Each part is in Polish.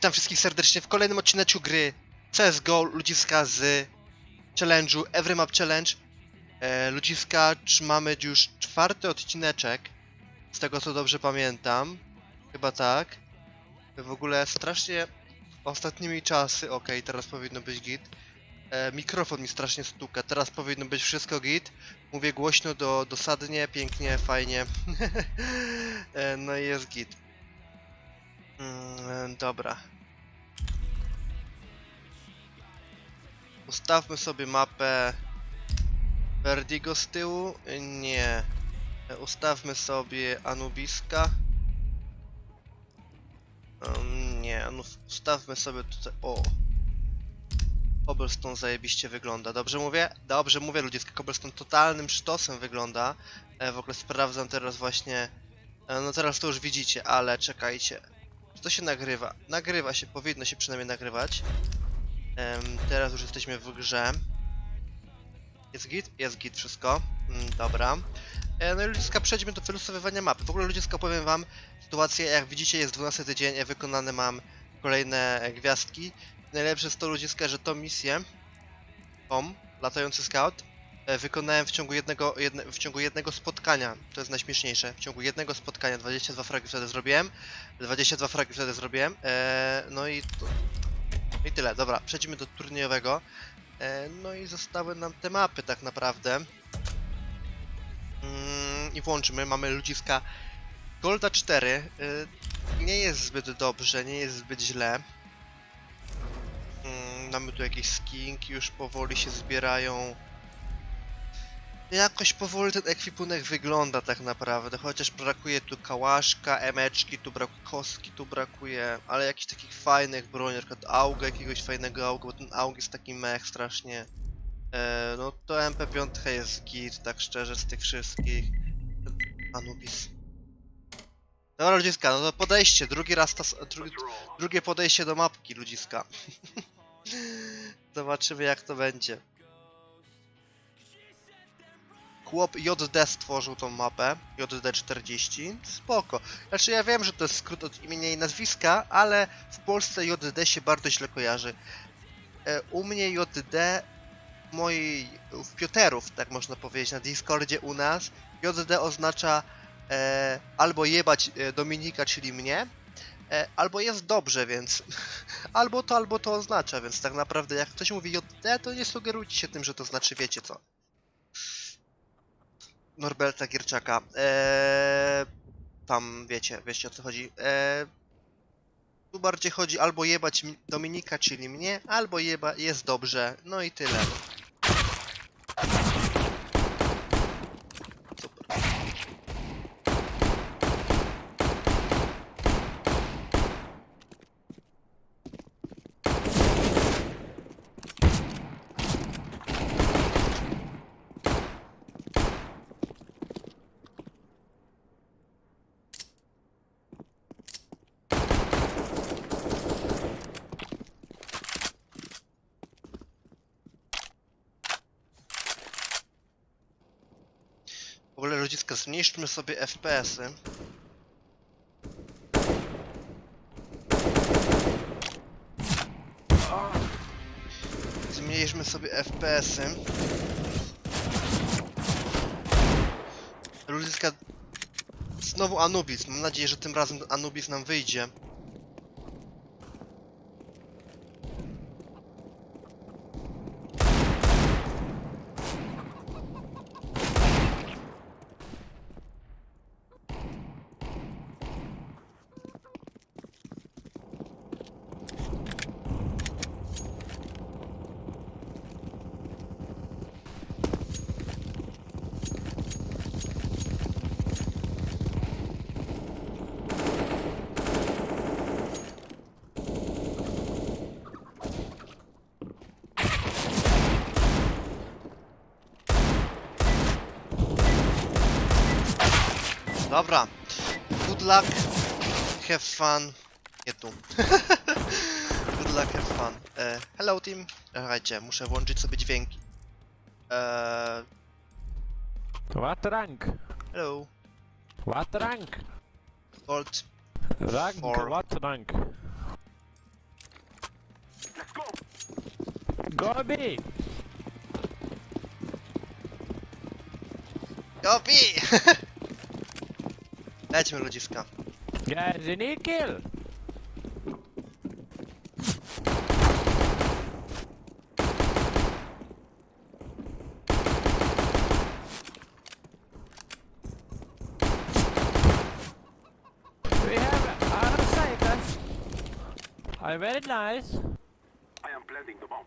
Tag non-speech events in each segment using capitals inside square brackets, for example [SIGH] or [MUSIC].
Witam wszystkich serdecznie w kolejnym odcineczku gry CSGO ludziska z challenge'u Every Map Challenge. E, ludziska, mamy już czwarty odcineczek, z tego co dobrze pamiętam. Chyba tak. W ogóle strasznie ostatnimi czasy, okej, teraz powinno być git. E, mikrofon mi strasznie stuka, teraz powinno być wszystko git. Mówię głośno, do, dosadnie, pięknie, fajnie. [LAUGHS] e, no i jest git. Mm, dobra. Ustawmy sobie mapę Vertigo z tyłu. Nie. Ustawmy sobie Anubiska. Um, nie, ustawmy sobie tutaj. O! Cobblestone zajebiście wygląda. Dobrze mówię? Dobrze mówię, ludziska. Cobblestone totalnym sztosem wygląda. E, w ogóle sprawdzam teraz właśnie. E, no teraz to już widzicie, ale czekajcie. To się nagrywa? Nagrywa się, powinno się przynajmniej nagrywać. Em, teraz już jesteśmy w grze. Jest git? Jest git wszystko. Mm, dobra. E, no i ludziska, przejdźmy do wylosowywania mapy. W ogóle ludziska, powiem wam, sytuacja jak widzicie jest 12 tydzień, ja wykonane mam kolejne e, gwiazdki. Najlepsze jest to ludziska, że tą misję, tą, latający scout, e, wykonałem w ciągu jednego, jedne, w ciągu jednego spotkania. To jest najśmieszniejsze. W ciągu jednego spotkania 22 fragi wtedy zrobiłem. 22 fragi wtedy zrobiłem. E, no i i tyle. Dobra, przejdźmy do turniejowego. E, no i zostały nam te mapy tak naprawdę. Mm, I włączymy. Mamy ludziska Golda 4. E, nie jest zbyt dobrze, nie jest zbyt źle. Mm, mamy tu jakieś skinki, już powoli się zbierają. Jakoś powoli ten ekwipunek wygląda tak naprawdę, chociaż brakuje tu kałaszka, emeczki, tu brakuje kostki, tu brakuje, ale jakichś takich fajnych broni, na przykład auga, jakiegoś fajnego auga, bo ten aug jest taki mech strasznie. E, no to MP5 jest git, tak szczerze, z tych wszystkich. Anubis. Dobra ludziska, no to podejście, drugi raz ta, drugie podejście do mapki ludziska. [LAUGHS] Zobaczymy jak to będzie. Chłop JD stworzył tą mapę, JD40, spoko. Znaczy ja wiem, że to jest skrót od imienia i nazwiska, ale w Polsce JD się bardzo źle kojarzy. E, u mnie JD, mojej, w Pioterów, tak można powiedzieć, na Discordzie u nas, JD oznacza e, albo jebać e, Dominika, czyli mnie, e, albo jest dobrze, więc [LAUGHS] albo to, albo to oznacza, więc tak naprawdę jak ktoś mówi JD, to nie sugerujcie się tym, że to znaczy wiecie co. Norberta Gierczaka. Eee, tam wiecie, wiecie o co chodzi. Eee, tu bardziej chodzi albo jebać mi- Dominika, czyli mnie, albo jeba jest dobrze. No i tyle. Ogóle ludziska, zmniejszmy sobie FPS-y. Zmniejszmy sobie FPS-y. Ludziska, znowu Anubis. Mam nadzieję, że tym razem Anubis nam wyjdzie. Dobra. Good luck. Have fun. Nie tu. [LAUGHS] Good luck, have fun. E, hello team. Słuchajcie, muszę włączyć sobie dźwięki. E, What rank? hello. What rank? Volt. Rank, Four. what rank? Gobi! Gopi! [LAUGHS] Jopi! Lećmy ludziska. Guys, you need kill! We have our sighter. I'm very nice. I am planting the bomb.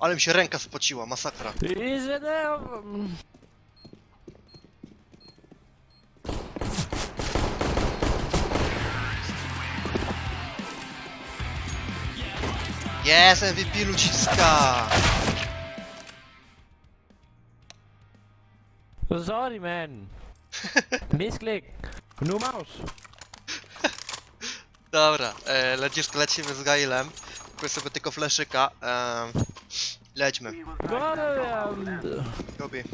Ale mi się ręka spociła, masakra. Is it um, Jest MVP ludziska! Sorry man. [LAUGHS] Misclick. No mouse. Dobra, e, lecisz, lecimy z Gailem. Kupię sobie tylko fleszyka. E, lećmy. Go um, Jobi. E,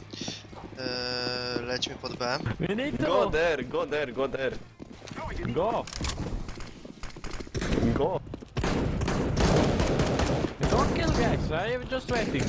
lećmy pod B. We need Go to there, go there, go there. go. Go. Don't kill guys. I am just waiting.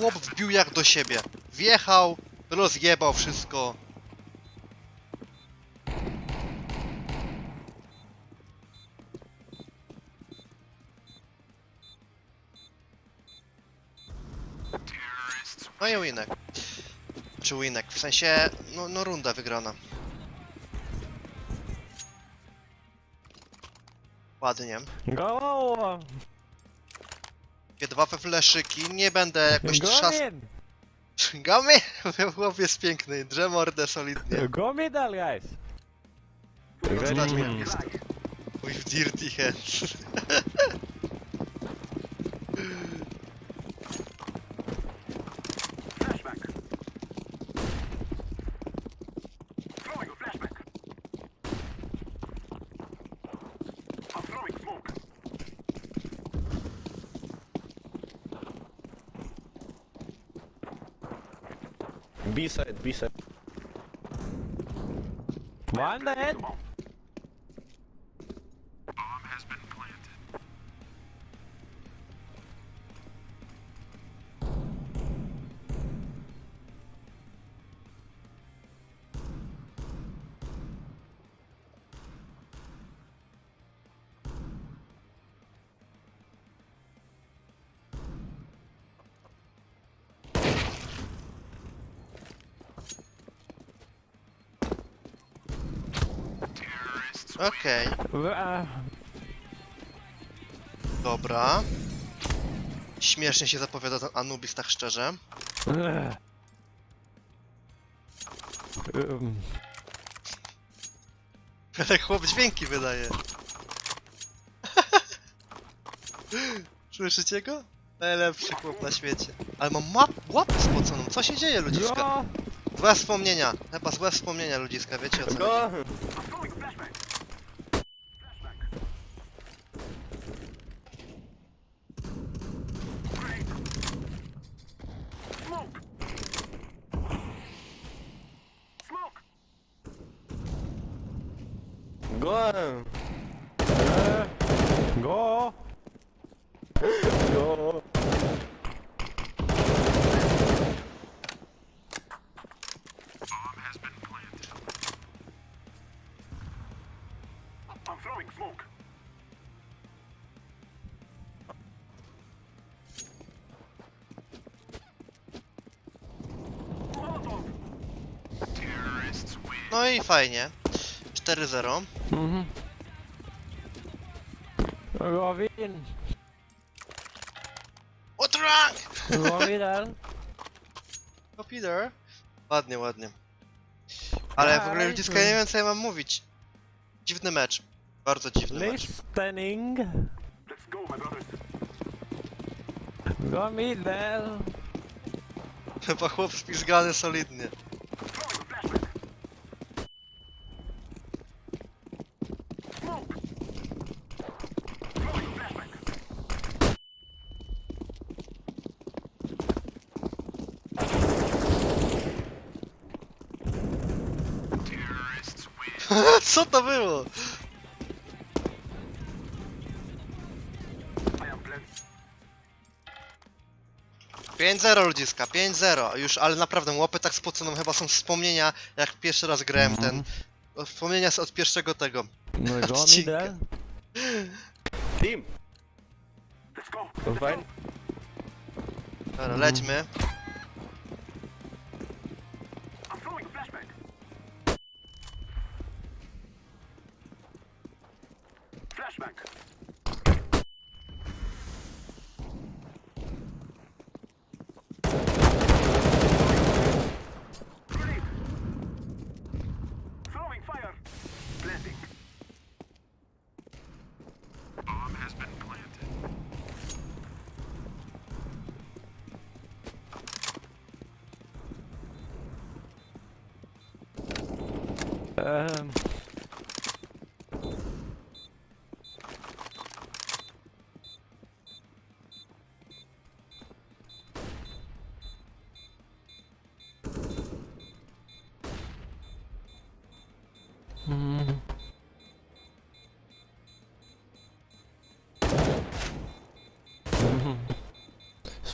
Chłop wbił jak do siebie. Wjechał, rozjebał wszystko. No i winek. Czy winek, w sensie, no, no runda wygrana. Ładnie. Go. Dwie dwa we fleszyki, nie będę jakoś Go trzas... in. Gamy? Chłop jest piękny, drze mordę solidnie. Go middle guys. Zostać mi blisko. With dirty hands. [LAUGHS] Flashback. Throwing a flashback. I'm throwing smoke. B side, B side. One dead. Okej, dobra. Śmiesznie się zapowiada ten Anubis, tak szczerze. Um, Ale chłop dźwięki wydaje. [LAUGHS] Słyszycie go? Najlepszy chłop na świecie. Ale mam map, łapę spoconą. Co się dzieje, ludziska? go. Złe wspomnienia. Chyba złe wspomnienia, ludziska, wiecie o co chodzi? Go. I'm throwing flashback. Flashback. Grenade. Smoke. Smoke. Go. Uh, go. Go. I'm throwing smoke. No i fajnie. 4-0. Mhm. Go in. What rank? No Peter. Ładnie, ładnie. Ale w ogóle ja nie wiem co ja mam mówić. Dziwny mecz. Bardzo dziwny mecz. Listening. Let's go, my brothers. Go middle. Chyba chłop spizgany solidnie. Throwing a flashback. Smoke. Throwing a flashback. Co to było? I blend. 5-0 ludziska, 5-0. Już, ale naprawdę łopy tak spoconą chyba są wspomnienia, jak pierwszy raz grałem ten. o, Wspomnienia z- od pierwszego tego. No go Odcinka. middle. Team. Let's go. Fine. Dobra, lećmy.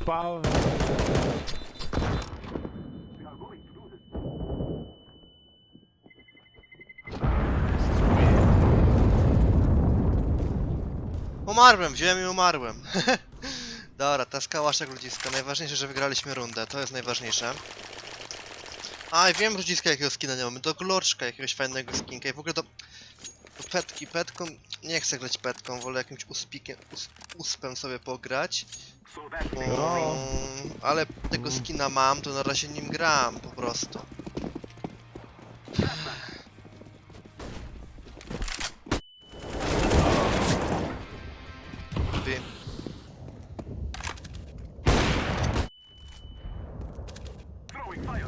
This. Umarłem, wziąłem i umarłem. [LAUGHS] Dobra, ta skałaszek ludziska. Najważniejsze, że wygraliśmy rundę. To jest najważniejsze. A, wiem ludziska jakiego skina nie mamy. Do glorczka jakiegoś fajnego skinka i w ogóle do... Petki. Petką... Nie chcę grać petką, wolę jakimś uspikiem, us, uspem sobie pograć. So that Mm, No. ale tego skina mam, to na razie nim gram po prostu. Throwing fire.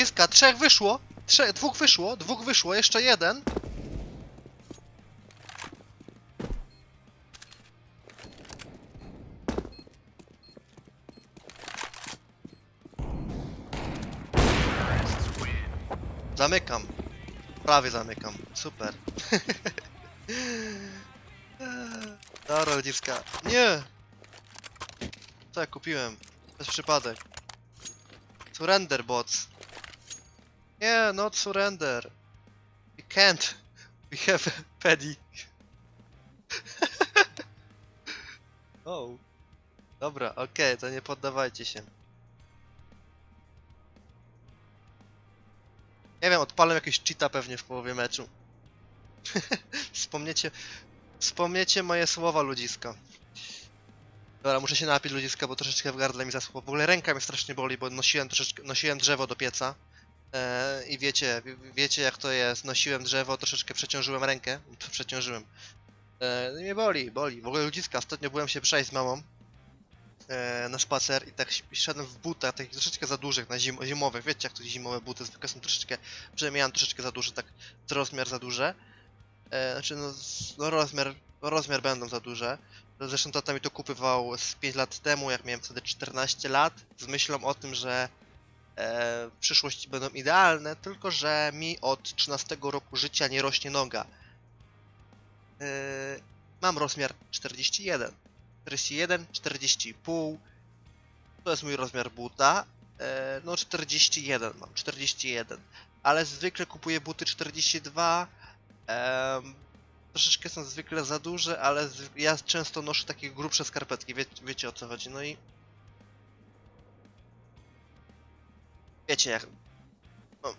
Ciska, trzech wyszło! Trzech, dwóch wyszło, dwóch wyszło, jeszcze jeden. Zamykam. Prawie zamykam. Super. [LAUGHS] Dobra, ludziska. Nie! Co ja kupiłem? Przez przypadek. Surrender bots. Nie, not surrender. We can't. We have paddy. [LAUGHS] oh. Dobra, okej, to nie poddawajcie się. Nie wiem, odpalę jakiś cheata pewnie w połowie meczu. [LAUGHS] Wspomniecie... Wspomniecie moje słowa, ludziska. Dobra, muszę się napić ludziska, bo troszeczkę w gardle mi zaschło. W ogóle ręka mnie strasznie boli, bo nosiłem troszeczkę, nosiłem drzewo do pieca. E, I wiecie, wie- wiecie jak to jest. Nosiłem drzewo, troszeczkę przeciążyłem rękę. [LAUGHS] Przeciążyłem. E, no mnie boli, boli. W ogóle ludziska, ostatnio byłem się przejść z mamą e, na spacer i tak szedłem w butach, takich troszeczkę za dużych, na zim zimowych. Wiecie jak to zimowe buty zwykle są troszeczkę, przynajmniej miałem troszeczkę za duże, tak rozmiar za duże. E, znaczy no, no rozmiar, rozmiar będą za duże. Zresztą tata mi to kupywał z 5 lat temu, jak miałem wtedy 14 lat, z myślą o tym, że w przyszłości będą idealne, tylko że mi od 13 roku życia nie rośnie noga. E, mam rozmiar 41. 41, 40,5. To jest mój rozmiar buta. E, no 41 mam, 41. Ale zwykle kupuję buty 42. em, troszeczkę są zwykle za duże, ale ja często noszę takie grubsze skarpetki, wie, wiecie o co chodzi, no i... Wiecie jak... No,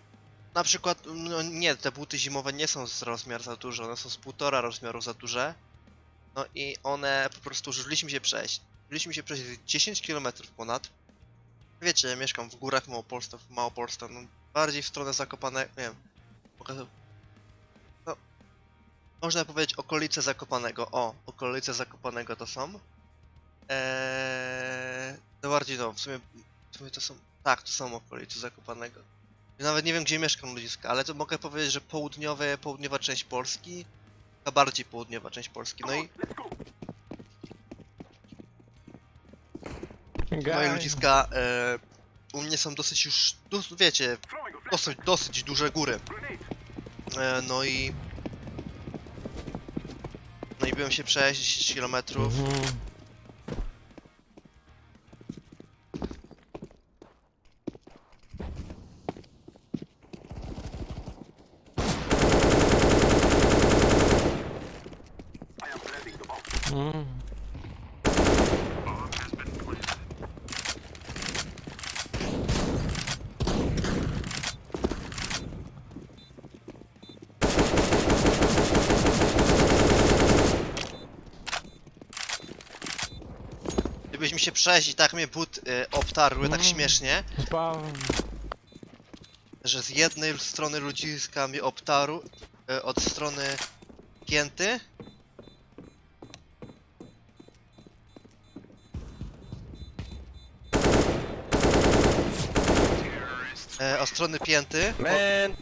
na przykład, no nie, te buty zimowe nie są z rozmiar za duże, one są z półtora rozmiaru za duże. No i one po prostu żyliśmy się przejść. Żyliśmy się przejść 10 km ponad. Wiecie, ja mieszkam w górach Małopolska, w Małopolsce, no bardziej w stronę Zakopane, nie wiem, mogę... No, można powiedzieć okolice Zakopanego, o, okolice Zakopanego to są. Eee, no bardziej no, w sumie, w sumie to są, tak, to są okolice Zakopanego. Ja nawet nie wiem, gdzie mieszkam ludziska, ale to mogę powiedzieć, że południowe, południowa część Polski, ta bardziej południowa część Polski, no i moje ludziska e, u mnie są dosyć już, dos- wiecie, dosyć, dosyć duże góry. E, no i... No i byłem się przejść 10 km. Mhm. Się przejść i tak mnie but e, obtarły tak Mm. śmiesznie, że z jednej strony ludziska mnie obtarł, e, od strony pięty. E, od strony pięty, o, Man!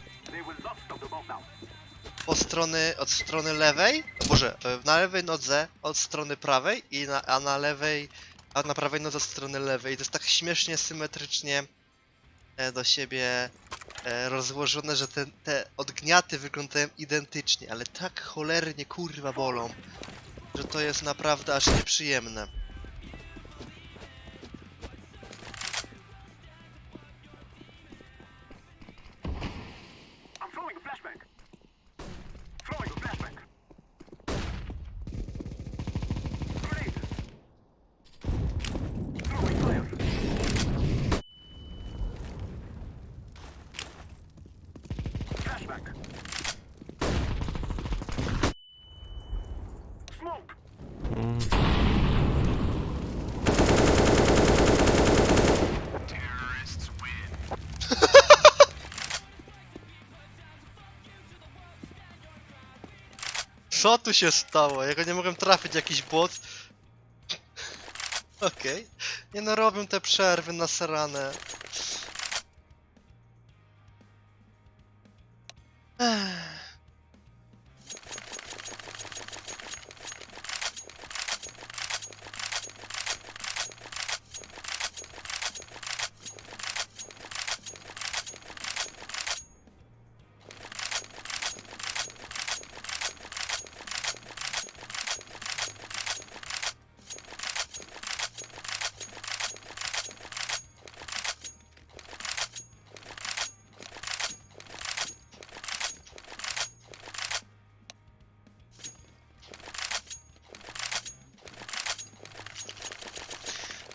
Od strony, od strony lewej, boże, e, na lewej nodze od strony prawej i na, a na lewej, a na prawej nodze od strony lewej. To jest tak śmiesznie, symetrycznie e, do siebie e, rozłożone, że te, te odgniaty wyglądają identycznie, ale tak cholernie kurwa bolą, że to jest naprawdę aż nieprzyjemne. Co tu się stało? Ja go nie mogłem trafić, jakiś bot. Okej. Nie no, robią te przerwy nasrane. Ech.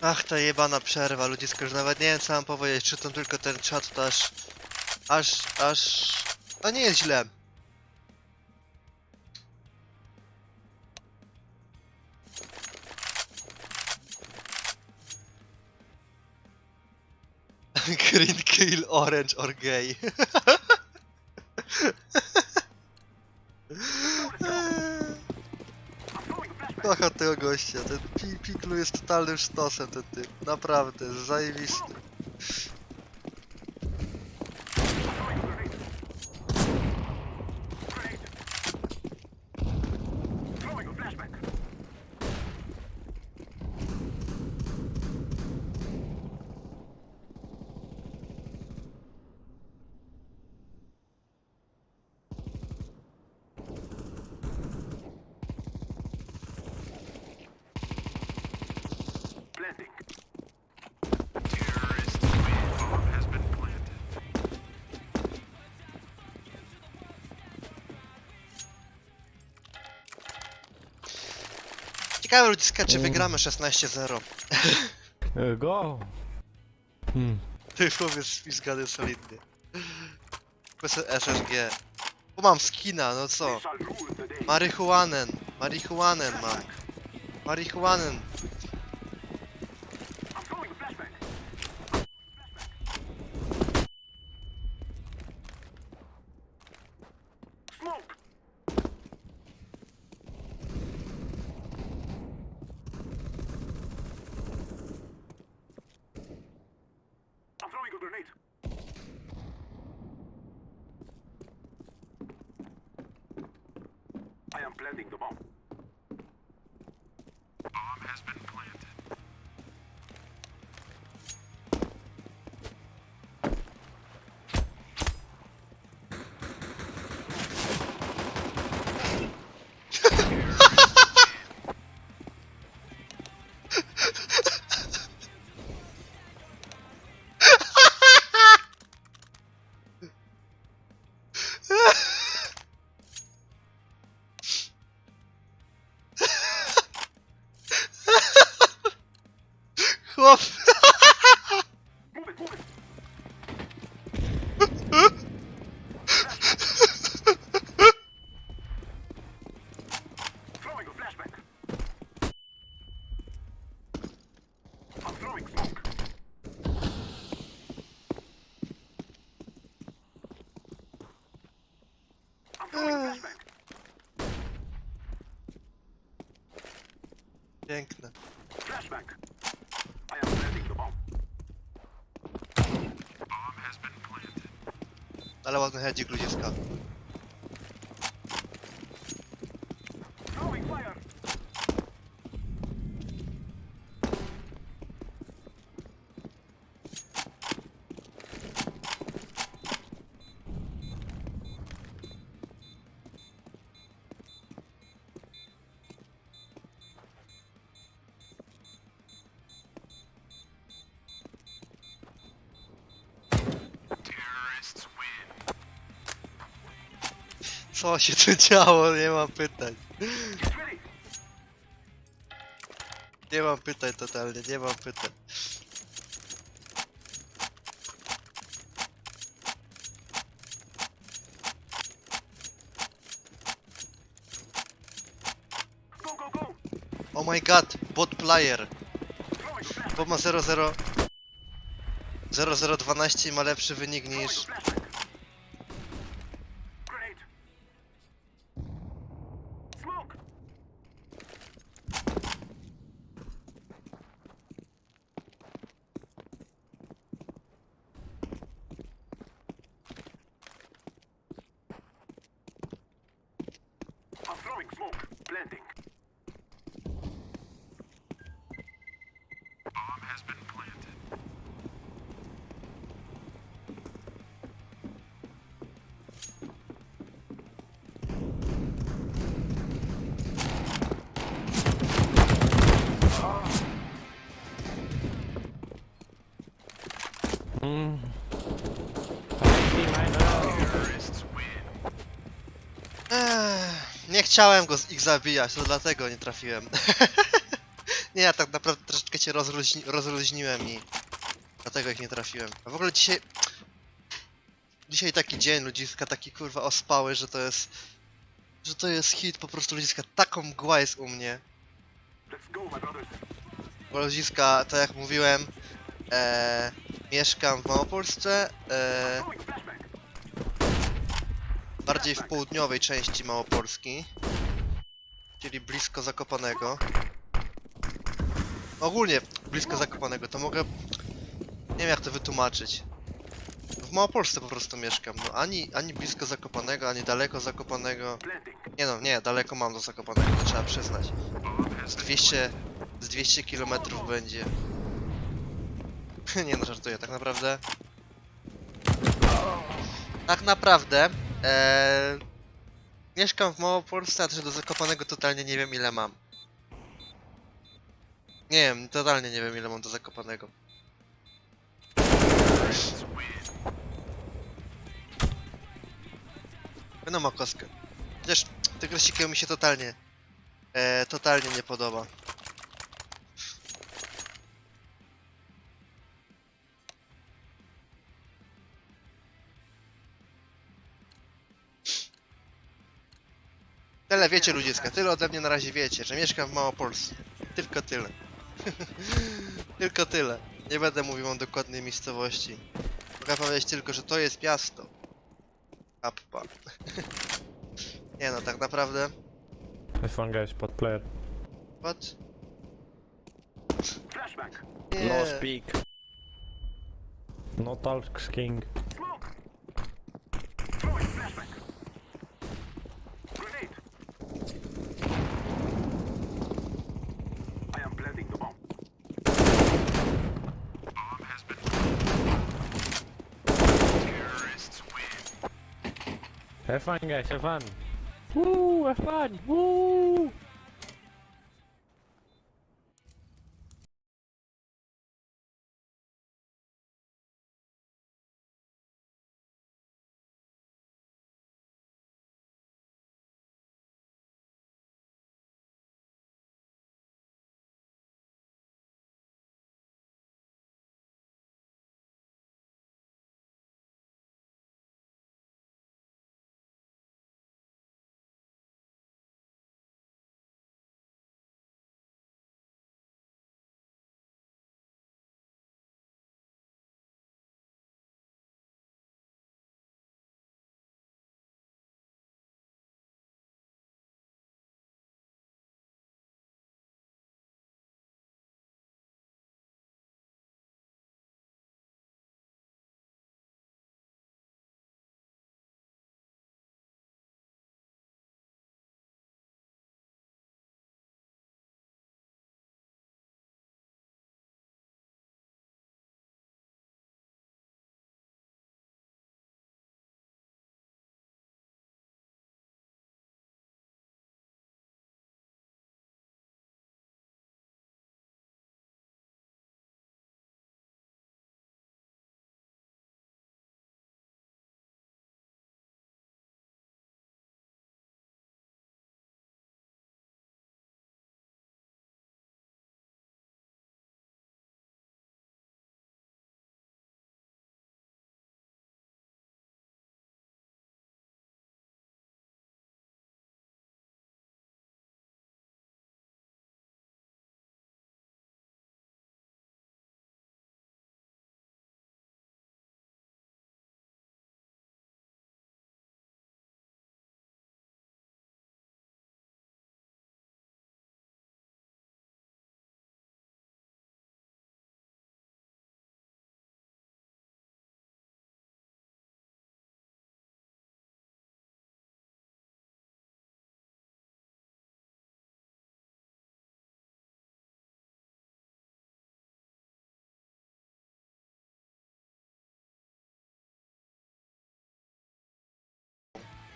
Ach, ta jebana przerwa, ludzisko, już nawet nie wiem co mam powiedzieć, czy to tylko ten czat, to aż... Aż, aż... A nie jest źle. [LAUGHS] Green kill, orange or gay. [LAUGHS] Kocham tego gościa, ten pi Piklu jest totalnym sztosem ten typ, naprawdę, zajebisty. Ciekawe ludziska, czy Mm. wygramy 16-0. [LAUGHS] E, Go! Hmm. Ty powiedz spizgany solidnie. Bez SSG. Bo mam skina, no co? Marihuanen. Marihuanen mam. Marihuanen. Ale ładny hedzik ludziska. Co się tu działo? Nie mam pytań. Nie mam pytań totalnie, nie mam pytań. Oh my god, bot player. Bo ma 00... 0012 i ma lepszy wynik niż... chciałem go ich zabijać, to dlatego nie trafiłem. [LAUGHS] nie, ja tak naprawdę troszeczkę się rozluźni rozluźniłem i dlatego ich nie trafiłem. A w ogóle dzisiaj... Dzisiaj taki dzień ludziska, taki kurwa ospały, że to jest... Że to jest hit po prostu ludziska, taką mgła jest u mnie. Bo ludziska, tak jak mówiłem, e, mieszkam w Małopolsce, e. bardziej w południowej części Małopolski, czyli blisko Zakopanego. Ogólnie blisko Zakopanego, to mogę... Nie wiem jak to wytłumaczyć. W Małopolsce po prostu mieszkam, no ani, ani blisko Zakopanego, ani daleko Zakopanego. Nie no, nie, daleko mam do Zakopanego, to trzeba przyznać. Z been 200, z 200 km będzie. [LAUGHS] Nie no, żartuję, tak naprawdę. Tak naprawdę. E, mieszkam w Małopolsce, a też do Zakopanego totalnie nie wiem ile mam. Nie wiem, totalnie nie wiem ile mam do Zakopanego. Będą ma kostkę. Chociaż tygresikiem mi się totalnie e, totalnie nie podoba. Tyle wiecie ludziska, tyle ode mnie na razie wiecie, że mieszkam w Małopolsce. Tylko tyle. [LAUGHS] tylko tyle. Nie będę mówił wam dokładnej miejscowości. Mogę powiedzieć tylko, że to jest miasto. Appa. [LAUGHS] Nie no, tak naprawdę. This one guy spot player. What? Flashback. No Nie. speak. No talk king. Have fun guys, have fun. Woo, have fun. Woo.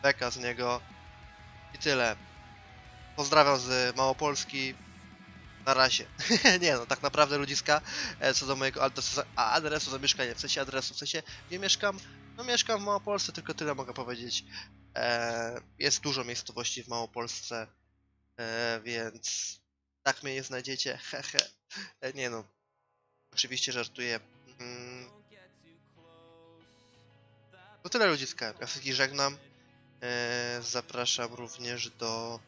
Beka z niego i tyle. Pozdrawiam z Małopolski. Na razie. [LAUGHS] nie no, tak naprawdę ludziska, e, co do mojego adresu, a adresu zamieszkania, w sensie adresu, w sensie gdzie mieszkam, no mieszkam w Małopolsce, tylko tyle mogę powiedzieć. E, jest dużo miejscowości w Małopolsce, e, więc tak mnie nie znajdziecie, [LAUGHS] hehe. E, nie no, oczywiście żartuję. Mm. To tyle ludziska, ja wszystkich żegnam. E, zapraszam również do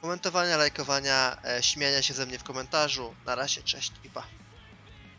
komentowania, lajkowania, e, śmiania się ze mnie w komentarzu. Na razie, cześć i pa.